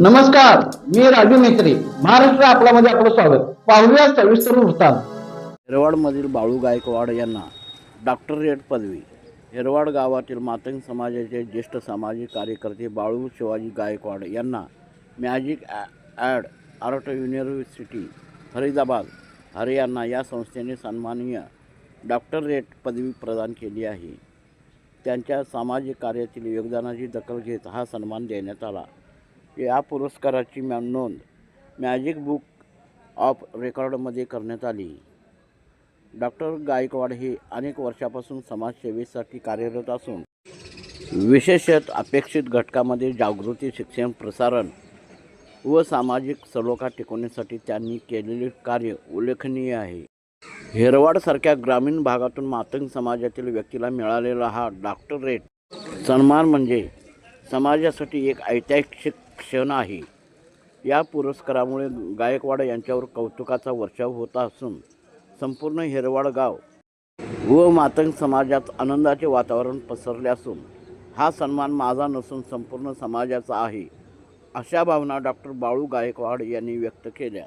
नमस्कार मी राजू मेत्री महाराष्ट्र आपल्यामध्ये आपलं स्वागत. पाहूया सविस्तर वृत्तांत. हेरवाडमधील बाळू गायकवाड यांना डॉक्टरेट पदवी. हेरवाड गावातील मातंग समाजाचे ज्येष्ठ सामाजिक कार्यकर्ते बाळू शिवाजी गायकवाड यांना magic and art university Faridabad Haryana या संस्थेने सन्माननीय डॉक्टरेट पदवी प्रदान केली आहे. त्यांच्या सामाजिक कार्यातील योगदानाची दखल घेत हा सन्मान देण्यात आला. या पुरस्काराची मॅ नोंद मॅजिक बुक ऑफ रेकॉर्डमध्ये करण्यात आली. डॉक्टर गायकवाड हे अनेक वर्षापासून समाजसेवेसाठी कार्यरत असून विशेषत अपेक्षित घटकामध्ये जागृती शिक्षण प्रसारण व सामाजिक सलोखा टिकवण्यासाठी त्यांनी केलेले कार्य उल्लेखनीय आहे. हेरवाडसारख्या ग्रामीण भागातून मातंग समाजातील व्यक्तीला मिळालेला हा डॉक्टरेट सन्मान म्हणजे समाजासाठी एक ऐतिहासिक क्षण आहे. या पुरस्कारामुळे गायकवाड यांच्यावर कौतुकाचा वर्षाव होत असून संपूर्ण हेरवाड गाव व मातंग समाजात आनंदाचे वातावरण पसरले असून हा सन्मान माझा नसून संपूर्ण समाजाचा आहे अशा भावना डॉक्टर बाळू गायकवाड यांनी व्यक्त केल्या.